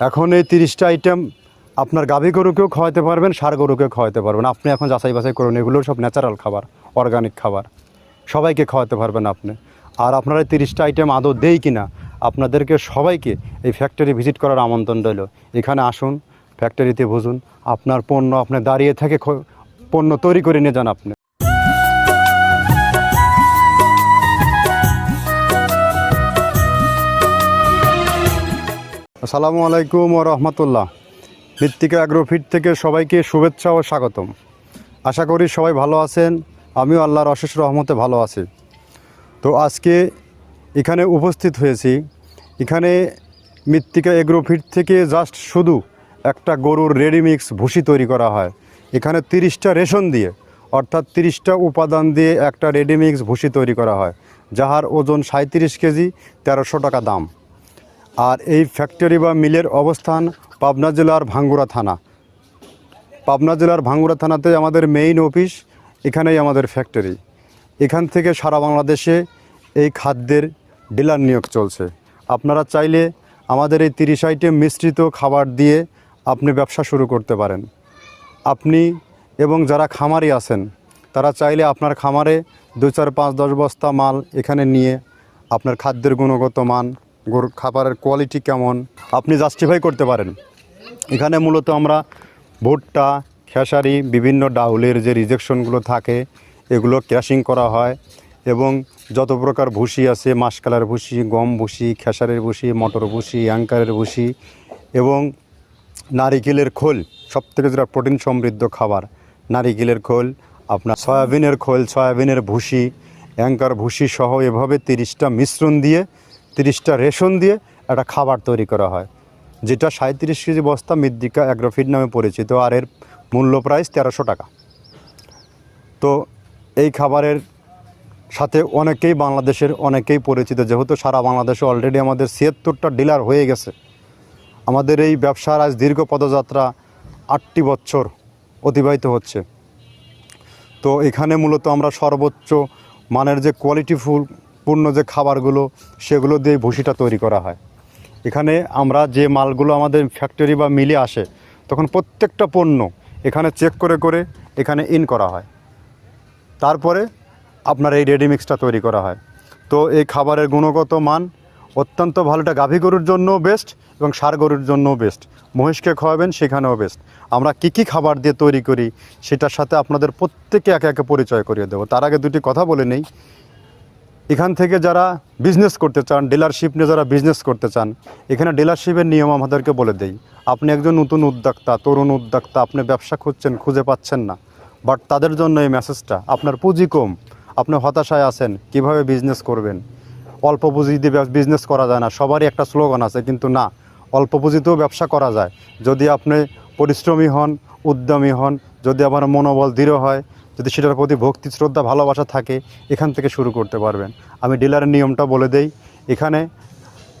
এখন এই তিরিশটা আইটেম আপনার গাভী গরুকেও খাওয়াতে পারবেন সার গরুকেও খাওয়াতে পারবেন। আপনি এখন যাচাই বাছাই করুন এগুলো সব ন্যাচারাল খাবার অর্গানিক খাবার। সবাইকে খাওয়াতে পারবেন আপনি। আর আপনারা তিরিশটা আইটেম আদৌ দেই কিনা, আপনাদেরকে সবাইকে এই ফ্যাক্টরি ভিজিট করার আমন্ত্রণ রইল। এখানে আসুন ফ্যাক্টরিতে বুঝুন, আপনার পণ্য আপনি দাঁড়িয়ে থেকে পণ্য তৈরি করে নিয়ে যান আপনি। আসসালামু আলাইকুম ও রহমতুল্লাহ। মৃত্তিকা অ্যাগ্রোফিট থেকে সবাইকে শুভেচ্ছা ও স্বাগতম। আশা করি সবাই ভালো আছেন, আমিও আল্লাহর অশেষ রহমতে ভালো আছি। তো আজকে এখানে উপস্থিত হয়েছি। এখানে মৃত্তিকা এগ্রোফিট থেকে জাস্ট শুধু একটা গরুর রেডিমিক্স ভুসি তৈরি করা হয়। এখানে তিরিশটা রেশন দিয়ে, অর্থাৎ তিরিশটা উপাদান দিয়ে একটা রেডিমিক্স ভুসি তৈরি করা হয়, যাহার ওজন সাঁত্রিশ কেজি, তেরোশো টাকা দাম। আর এই ফ্যাক্টরি বা মিলের অবস্থান পাবনা জেলার ভাঙ্গুড়া থানা। পাবনা জেলার ভাঙ্গুড়া থানাতে আমাদের মেইন অফিস এখানেই আমাদের ফ্যাক্টরি। এখান থেকে সারা বাংলাদেশে এই খাদ্যের ডিলার নিয়োগ চলছে। আপনারা চাইলে আমাদের এই তিরিশ আইটেম মিশ্রিত খাবার দিয়ে আপনি ব্যবসা শুরু করতে পারেন। আপনি এবং যারা খামারি আছেন, তারা চাইলে আপনার খামারে দু চার পাঁচ দশ বস্তা মাল এখানে নিয়ে আপনার খাদ্যের গুণগত মান গরুর খাবারের কোয়ালিটি কেমন? আপনি জাস্টিফাই করতে পারেন। এখানে মূলত আমরা ভুট্টা, খেসারি, বিভিন্ন ডাউলের যে রিজেকশনগুলো থাকে, এগুলো ক্র্যাশিং করা হয় এবং যত প্রকার ভুসি আছে, মাসকালার ভুসি, গম ভুসি, খেসারের ভুসি, মটর ভুসি, অ্যাঙ্কারের ভুসি এবং নারিকেলের খোল, সবথেকে যেটা প্রোটিন সমৃদ্ধ খাবার। নারিকেলের খোল, আপনার সয়াবিনের খোল, সয়াবিনের ভুসি, অ্যাঙ্কার ভুসি সহ এভাবে তিরিশটা মিশ্রণ দিয়ে তিরিশটা রেশন দিয়ে একটা খাবার তৈরি করা হয়, যেটা সাঁত্রিশ কেজি বস্তা মৃত্তিকা অ্যাগ্রোফিড নামে পরিচিত, আর এর মূল্য প্রাইস তেরোশো টাকা। তো এই খাবারের সাথে অনেকেই বাংলাদেশের, অনেকেই পরিচিত, যেহেতু সারা বাংলাদেশে অলরেডি আমাদের ছিয়াত্তরটা ডিলার হয়ে গেছে। আমাদের এই ব্যবসার আজ দীর্ঘ পদযাত্রা আটটি বছর অতিবাহিত হচ্ছে। তো এখানে মূলত আমরা সর্বোচ্চ মানের যে কোয়ালিটিফুল পূর্ণ যে খাবারগুলো, সেগুলো দিয়ে ভুসিটা তৈরি করা হয়। এখানে আমরা যে মালগুলো আমাদের ফ্যাক্টরি বা মিলে আসে, তখন প্রত্যেকটা পণ্য এখানে চেক করে করে এখানে ইন করা হয়। তারপরে আপনার এই রেডিমিক্সটা তৈরি করা হয়। তো এই খাবারের গুণগত মান অত্যন্ত ভালো। এটা গাভী গরুর জন্যও বেস্ট এবং সার গরুর জন্যও বেস্ট মহিষকে খাওয়াবেন সেখানেও বেস্ট আমরা কি কি খাবার দিয়ে তৈরি করি, সেটার সাথে আপনাদের প্রত্যেকে একে একে পরিচয় করিয়ে দেবো। তার আগে দুটি কথা বলে নেই। এখান থেকে যারা বিজনেস করতে চান ডিলারশিপ নিয়ে যারা বিজনেস করতে চান, এখানে ডিলারশিপের নিয়ম আমাদেরকে বলে দেই। আপনি একজন নতুন উদ্যোক্তা, তরুণ উদ্যোক্তা, আপনি ব্যবসা খুঁজছেন, খুঁজে পাচ্ছেন না। বাট তাদের জন্য এই মেসেজটা আপনার পুঁজি কম, আপনি হতাশায় আছেন, কীভাবে বিজনেস করবেন? অল্প পুঁজি দিয়ে বিজনেস করা যায় না, সবারই একটা স্লোগান আছে, কিন্তু না, অল্প পুঁজিতেও ব্যবসা করা যায়। যদি আপনি পরিশ্রমী হন, উদ্যমী হন, যদি আপনার মনোবল দৃঢ় হয় যদি সেটার প্রতি ভক্তি, শ্রদ্ধা, ভালোবাসা থাকে, এখান থেকে শুরু করতে পারবেন। আমি ডিলারের নিয়মটা বলে দেই, এখানে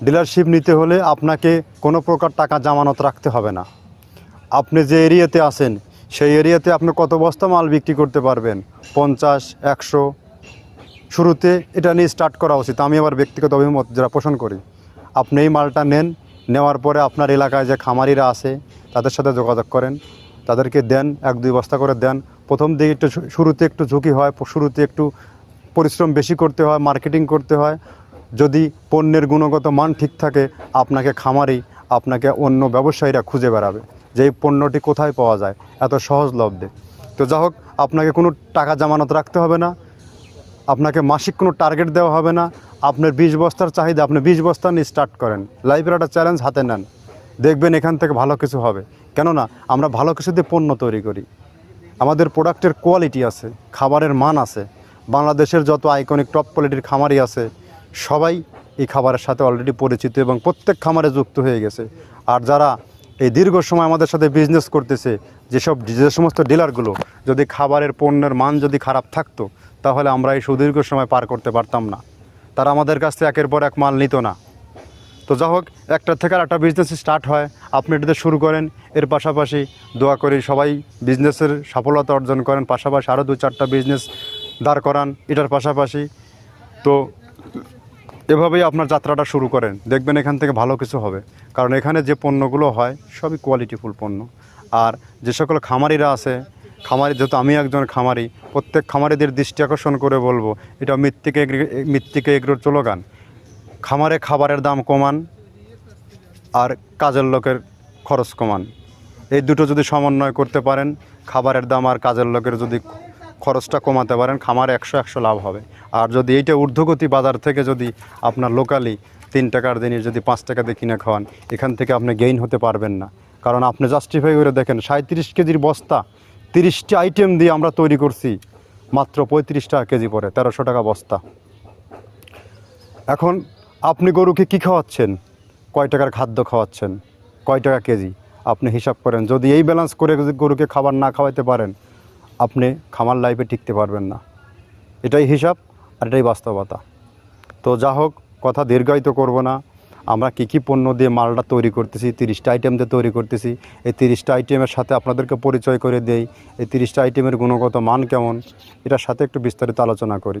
ডিলারশিপ নিতে হলে আপনাকে কোনো প্রকার টাকা জামানত রাখতে হবে না। আপনি যে এরিয়াতে আসেন সেই এরিয়াতে আপনি কত বস্তা মাল বিক্রি করতে পারবেন? পঞ্চাশ, একশো। শুরুতে এটা নিয়ে স্টার্ট করা উচিত। আমি আবার ব্যক্তিগত অভিমত যারা পোষণ করি, আপনি এই মালটা নেন, নেওয়ার পরে আপনার এলাকায় যে খামারিরা আছে, তাদের সাথে যোগাযোগ করেন, তাদেরকে দেন, এক দুই বস্তা করে দেন। প্রথম দিকে একটু শুরুতে একটু ঝুঁকি হয় শুরুতে একটু পরিশ্রম বেশি করতে হয় মার্কেটিং করতে হয়। যদি পণ্যের গুণগত মান ঠিক থাকে, আপনাকে খামারি, আপনাকে অন্য ব্যবসায়ীরা খুঁজে বেড়াবে যে এই পণ্যটি কোথায় পাওয়া যায়, এত সহজলভ্যে তো যা হোক, আপনাকে কোনো টাকা জামানত রাখতে হবে না, আপনাকে মাসিক কোনো টার্গেট দেওয়া হবে না, আপনার বিশ বস্তার চাহিদা, আপনি বিশ বস্তা নিয়ে স্টার্ট করেন। লাইফের একটা চ্যালেঞ্জ হাতে নেন। দেখবেন এখান থেকে ভালো কিছু হবে। কেননা, আমরা ভালো কিছু দিয়ে পণ্য তৈরি করি। আমাদের প্রোডাক্টের কোয়ালিটি আছে, খাবারের মান আছে, বাংলাদেশের যত আইকনিক টপ কোয়ালিটির খামারই আছে, সবাই এই খাবারের সাথে অলরেডি পরিচিত এবং প্রত্যেক খামারে যুক্ত হয়ে গেছে। আর যারা এই দীর্ঘ সময় আমাদের সাথে বিজনেস করতেছে, যেসব, যে সমস্ত ডিলারগুলো যদি খাবারের পণ্যের মান যদি খারাপ থাকতো, তাহলে আমরা এই সুদীর্ঘ সময় পার করতে পারতাম না। তারা আমাদের কাছ থেকে একের পর এক মাল নিত না। তো যা হোক, একটা থেকে আর একটা বিজনেস স্টার্ট হয়। আপনি এটাতে শুরু করেন, এর পাশাপাশি দোয়া করি সবাই বিজনেসের সফলতা অর্জন করেন, পাশাপাশি আরও দু চারটা বিজনেস দাঁড় করান, এটার পাশাপাশি। তো এভাবেই আপনার যাত্রাটা শুরু করেন। দেখবেন এখান থেকে ভালো কিছু হবে। কারণ এখানে যে পণ্যগুলো হয়, সবই কোয়ালিটিফুল পণ্য। আর যে সকল খামারিরা আছে, খামারি, যেহেতু আমি একজন খামারি, প্রত্যেক খামারিদের দৃষ্টি আকর্ষণ করে বলব, এটা মৃত্তিকে মৃত্তিকে এগ্রোর চলোগান খামারে খাবারের দাম কমান আর কাজের লোকের খরচ কমান। এই দুটো যদি সমন্বয় করতে পারেন, খাবারের দাম আর কাজের লোকের যদি খরচটা কমাতে পারেন, খামার একশো একশো লাভ হবে। আর যদি এইটা ঊর্ধ্বগতি বাজার থেকে যদি আপনার লোকালি তিন টাকার দিনে যদি পাঁচ টাকা দিয়ে কিনে খাওয়ান, এখান থেকে আপনি গেইন হতে পারবেন না। কারণ আপনি জাস্টিফাই করে দেখেন সাঁত্রিশ কেজির বস্তা, তিরিশটি আইটেম দিয়ে আমরা তৈরি করছি, মাত্র পঁয়ত্রিশ টাকা কেজি পরে, তেরোশো টাকা বস্তা। এখন আপনি গরুকে কি খাওয়াচ্ছেন? কয় টাকার খাদ্য খাওয়াচ্ছেন? কয় টাকা কেজি? আপনি হিসাব করেন। যদি এই ব্যালেন্স করে যদি গরুকে খাবার না খাওয়াইতে পারেন, আপনি খামার লাইফে টিকতে পারবেন না। এটাই হিসাব আর এটাই বাস্তবতা। তো যা হোক, কথা দীর্ঘায়িত করব না। আমরা কী কী পণ্য দিয়ে মালটা তৈরি করতেছি, তিরিশটা আইটেম দিয়ে তৈরি করতেছি, এই তিরিশটা আইটেমের সাথে আপনাদেরকে পরিচয় করে দেই, এই তিরিশটা আইটেমের গুণগত মান কেমন, এটার সাথে একটু বিস্তারিত আলোচনা করি।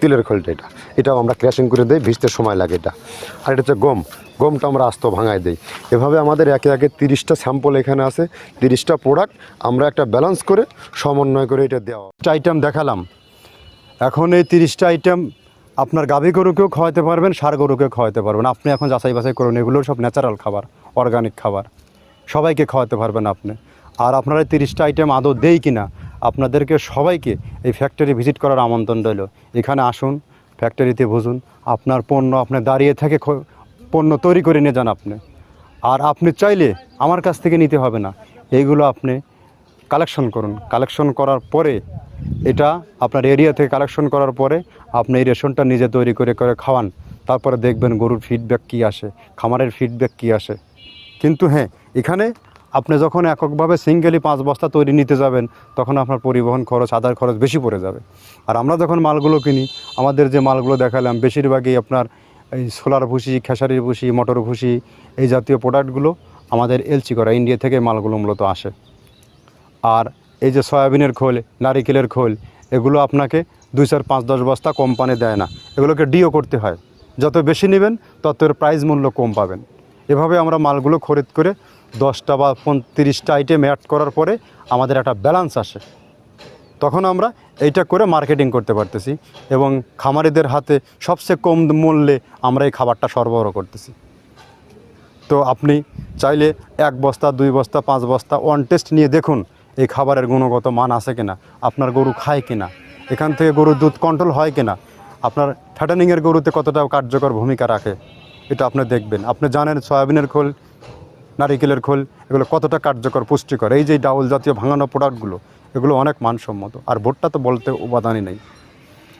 তিলের খোলটা এটা। এটাও আমরা ক্র্যাশিং করে দিই, ভিজতে সময় লাগে এটা। আর এটা হচ্ছে গম। গমটা আমরা আস্ত ভাঙায় দিই। এভাবে আমাদের একে একে তিরিশটা স্যাম্পল এখানে আছে, তিরিশটা প্রোডাক্ট আমরা একটা ব্যালেন্স করে সমন্বয় করে এটা দেওয়া। আইটেম দেখালাম। এখন এই তিরিশটা আইটেম আপনার গাভী গরুকেও খাওয়াতে পারবেন, সার গরুকেও খাওয়াতে পারবেন। আপনি এখন যাচাই বাছাই করুন, এগুলো সব ন্যাচারাল খাবার অর্গানিক খাবার। সবাইকে খাওয়াতে পারবেন আপনি। আর আপনারা তিরিশটা আইটেম আদৌ দেই কিনা আপনাদেরকে সবাইকে এই ফ্যাক্টরি ভিজিট করার আমন্ত্রণ রইল। এখানে আসুন ফ্যাক্টরিতে বুঝুন আপনার পণ্য আপনি দাঁড়িয়ে থেকে পণ্য তৈরি করে নিয়ে যান আপনি। আর আপনি চাইলে আমার কাছ থেকে নিতে হবে না। এইগুলো আপনি কালেকশন করুন। কালেকশন করার পরে এটা আপনার এরিয়া থেকে কালেকশন করার পরে আপনি এই রেশনটা নিজে তৈরি করে করে খাওয়ান। তারপরে দেখবেন গরুর ফিডব্যাক কী আসে, খামারের ফিডব্যাক কী আসে। কিন্তু হ্যাঁ এখানে আপনি যখন এককভাবে সিঙ্গেলি পাঁচ বস্তা তৈরি নিতে যাবেন, তখন আপনার পরিবহন খরচ, আদার খরচ বেশি পড়ে যাবে। আর আমরা যখন মালগুলো কিনি, আমাদের যে মালগুলো দেখালাম, বেশিরভাগই আপনার এই সোলার ভুসি, খেসারির ভুসি, মটর ভুসি, এই জাতীয় প্রোডাক্টগুলো আমাদের এলচি করা, ইন্ডিয়া থেকে মালগুলো মূলত আসে। আর এই যে সয়াবিনের খোল, নারিকেলের খোল, এগুলো আপনাকে দুই চার পাঁচ দশ বস্তা কোম্পানি দেয় না। এগুলোকে ডিও করতে হয়। যত বেশি নেবেন তত প্রাইস মূল্য কম পাবেন। এভাবে আমরা মালগুলো খরিদ করে দশটা বা তিরিশটা আইটেম অ্যাড করার পরে আমাদের একটা ব্যালেন্স আসে। তখন আমরা এইটা করে মার্কেটিং করতে পারতেছি এবং খামারিদের হাতে সবচেয়ে কম মূল্যে আমরা এই খাবারটা সরবরাহ করতেছি। তো আপনি চাইলে এক বস্তা, দুই বস্তা, পাঁচ বস্তা ওয়ান টেস্ট নিয়ে দেখুন এই খাবারের গুণগত মান আছে কিনা, আপনার গরু খায় কিনা, এখান থেকে গরুর দুধ কন্ট্রোল হয় কিনা, আপনার ফ্যাটানিংয়ের গরুতে কতটা কার্যকর ভূমিকা রাখে, এটা আপনি দেখবেন। আপনি জানেন, সয়াবিনের খোল নারিকেলের খোল, এগুলো কতটা কার্যকর, পুষ্টিকর? এই যে ডাউল জাতীয় ভাঙানো প্রোডাক্টগুলো, এগুলো অনেক মানসম্মত। আর ভোটটা তো বলতে উপাদানই নেই।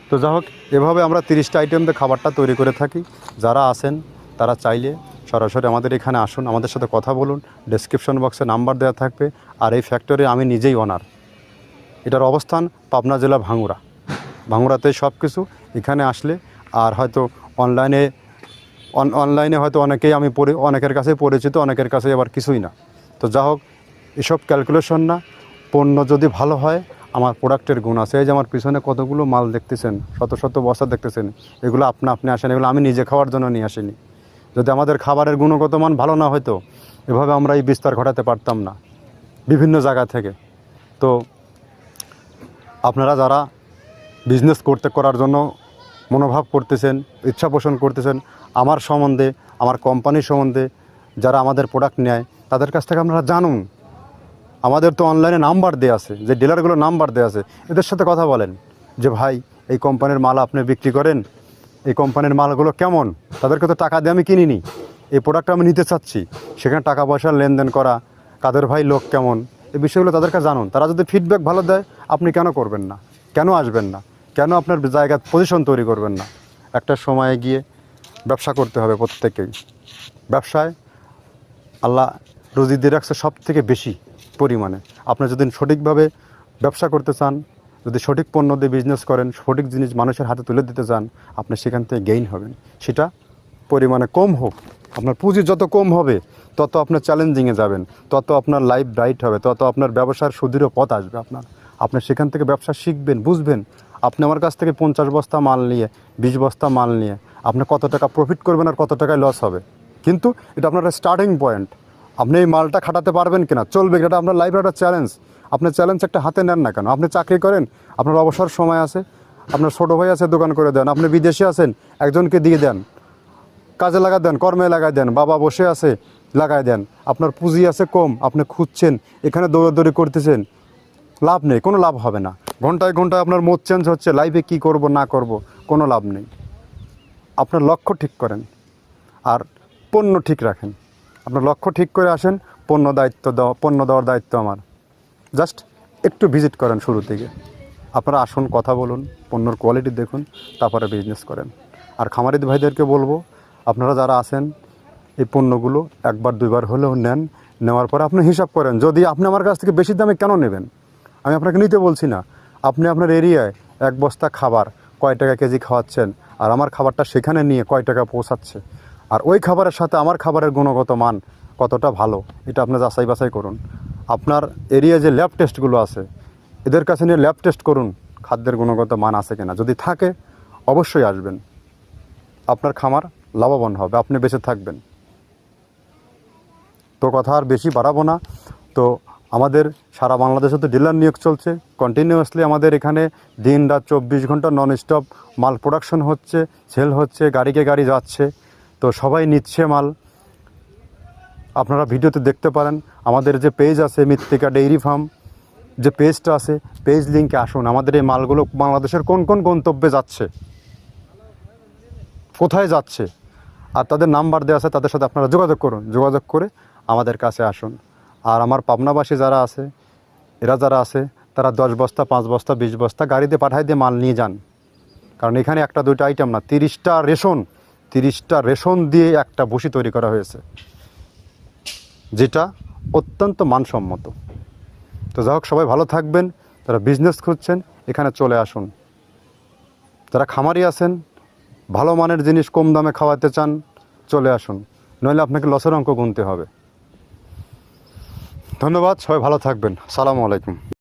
তো যাই হোক, এভাবে আমরা তিরিশটা আইটেম দিয়ে খাবারটা তৈরি করে থাকি। যারা আসেন তারা চাইলে সরাসরি আমাদের এখানে আসুন, আমাদের সাথে কথা বলুন। ডেসক্রিপশন বক্সে নাম্বার দেওয়া থাকবে। আর এই ফ্যাক্টরি আমি নিজেই অনার এটার অবস্থান পাবনা জেলা ভাঙুরা ভাঙুরাতে সব কিছু এখানে আসলে আর হয়তো অনলাইনে অন অনলাইনে হয়তো অনেকেই আমি অনেকের কাছেই পরিচিত অনেকের কাছে আবার কিছুই না। তো যা হোক, এসব ক্যালকুলেশন না। পণ্য যদি ভালো হয়, আমার প্রোডাক্টের গুণ আছে। এই যে আমার পিছনে কতগুলো মাল দেখতেছেন, শত শত বস্তা দেখতেছেন, এগুলো আপনা আপনি আসেন, এগুলো আমি নিজে খাওয়ার জন্য নিয়ে আসিনি। যদি আমাদের খাবারের গুণগত মান ভালো না হতো এভাবে আমরা এই বিস্তার ঘটাতে পারতাম না, বিভিন্ন জায়গা থেকে। তো আপনারা যারা বিজনেস করতে করার জন্য মনোভাব করতেছেন, ইচ্ছা পোষণ করতেছেন আমার সম্বন্ধে, আমার কোম্পানির সম্বন্ধে যারা আমাদের প্রোডাক্ট নেয়, তাদের কাছ থেকে আপনারা জানুন। আমাদের তো অনলাইনে নাম্বার দেওয়া আছে, যে ডিলারগুলো নাম্বার দেওয়া আছে, এদের সাথে কথা বলেন। যে ভাই, এই কোম্পানির মাল আপনি বিক্রি করেন, এই কোম্পানির মালগুলো কেমন? তাদেরকে তো টাকা দিয়ে আমি কিনিনি। এই প্রোডাক্ট আমি নিতে চাচ্ছি। সেখানে টাকা পয়সার লেনদেন করা, কাদের ভাই লোক কেমন, এই বিষয়গুলো তাদেরকে জানুন। তারা যদি ফিডব্যাক ভালো দেয়, আপনি কেন করবেন না? কেন আসবেন না? কেন আপনার জায়গার পজিশন তৈরি করবেন না? একটা সময়ে গিয়ে ব্যবসা করতে হবে প্রত্যেকেই ব্যবসায় আল্লাহ রুজি দিয়ে রাখছে সব থেকে বেশি পরিমাণে। আপনি যদি সঠিকভাবে ব্যবসা করতে চান, যদি সঠিক পণ্য দিয়ে বিজনেস করেন, সঠিক জিনিস মানুষের হাতে তুলে দিতে চান, আপনি সেখান থেকে গেইন হবেন। সেটা পরিমাণে কম হোক। আপনার পুঁজি যত কম হবে, তত আপনার চ্যালেঞ্জিংয়ে যাবেন, তত আপনার লাইফ ব্রাইট হবে, তত আপনার ব্যবসার সুদৃঢ় পথ আসবে আপনার। আপনি সেখান থেকে ব্যবসা শিখবেন, বুঝবেন, আপনি আমার কাছ থেকে পঞ্চাশ বস্তা মাল নিয়ে, বিশ বস্তা মাল নিয়ে আপনি কত টাকা প্রফিট করবেন আর কত টাকায় লস হবে। কিন্তু এটা আপনার স্টার্টিং পয়েন্ট আপনি এই মালটা খাটাতে পারবেন কিনা? চলবে এটা আপনার লাইফের একটা চ্যালেঞ্জ আপনি চ্যালেঞ্জ একটা হাতে নেন না কেন? আপনি চাকরি করেন, আপনার অবসর সময় আছে, আপনার ছোটো ভাই আছে, দোকান করে দেন, আপনি বিদেশে আছেন, একজনকে দিয়ে দেন, কাজে লাগা দেন, কর্মে লাগাই দেন, বাবা বসে আছে লাগাই দেন, আপনার পুঁজি আছে কম, আপনি খুঁজছেন, এখানে দৌড়াদৌড়ি করতেছেন, লাভ নেই, কোনো লাভ হবে না। ঘন্টায় ঘন্টায় আপনার মোড চেঞ্জ হচ্ছে লাইফে কি করব, না করব, কোনো লাভ নেই। আপনার লক্ষ্য ঠিক করেন আর পণ্য ঠিক রাখেন। আপনার লক্ষ্য ঠিক করে আসেন, পণ্য দায়িত্ব দেওয়া পণ্য দেওয়ার দায়িত্ব আমার। জাস্ট একটু ভিজিট করেন শুরু থেকে আপনারা আসুন, কথা বলুন, পণ্যর কোয়ালিটি দেখুন, তারপরে বিজনেস করেন। আর খামারিদ ভাইদেরকে বলব, আপনারা যারা আছেন, এই পণ্যগুলো একবার, দুইবার হলেও নেন, নেওয়ার পরে আপনি হিসাব করেন। যদি আপনি আমার কাছ থেকে বেশি দামে কেন নেবেন? আমি আপনাকে নিতে বলছি না। আপনি আপনার এরিয়ায় এক বস্তা খাবার কয় টাকা কেজি খাওয়াচ্ছেন? আর আমার খাবারটা সেখানে নিয়ে কয় টাকা পৌঁছাচ্ছে? আর ওই খাবারের সাথে আমার খাবারের গুণগত মান কতটা ভালো? এটা আপনি যাচাই বাছাই করুন। আপনার এরিয়ায় যে ল্যাব টেস্টগুলো আছে, এদের কাছে নিয়ে ল্যাব টেস্ট করুন, খাদ্যের গুণগত মান আছে কিনা। যদি থাকে, অবশ্যই আসবেন। আপনার খামার লাভবান হবে, আপনি বেঁচে থাকবেন। তো কথা আর বেশি বাড়াবো না। তো আমাদের সারা বাংলাদেশে তো ডিলার নিয়োগ চলছে। কন্টিনিউয়াসলি আমাদের এখানে দিন রাত চব্বিশ ঘণ্টা নন স্টপ মাল প্রোডাকশন হচ্ছে সেল হচ্ছে, গাড়িকে গাড়ি যাচ্ছে। তো সবাই নিচ্ছে মাল। আপনারা ভিডিওতে দেখতে পারেন, আমাদের যে পেজ আছে মৃত্তিকা ডেইরি ফার্ম যে পেজটা আছে পেজ লিঙ্কে আসুন। আমাদের এই মালগুলো বাংলাদেশের কোন কোন গন্তব্যে যাচ্ছে? কোথায় যাচ্ছে? আর তাদের নাম্বার দেওয়া আছে, তাদের সাথে আপনারা যোগাযোগ করুন। যোগাযোগ করে আমাদের কাছে আসুন। আর আমার পাবনাবাসী যারা আছে, এরা যারা আছে, তারা দশ বস্তা, পাঁচ বস্তা, বিশ বস্তা গাড়িতে পাঠাই দিয়ে মাল নিয়ে যান। কারণ এখানে একটা, দুইটা আইটেম না, তিরিশটা রেশন তিরিশটা রেশন দিয়ে একটা বসি তৈরি করা হয়েছে। যেটা অত্যন্ত মানসম্মত। তো যাই সবাই ভালো থাকবেন তারা বিজনেস খুঁজছেন, এখানে চলে আসুন। যারা খামারি আছেন, ভালো মানের জিনিস কম দামে খাওয়াতে চান, চলে আসুন। নইলে আপনাকে লসের অঙ্ক গুনতে হবে। ধন্যবাদ সবাই ভালো থাকবেন। সালামু আলাইকুম।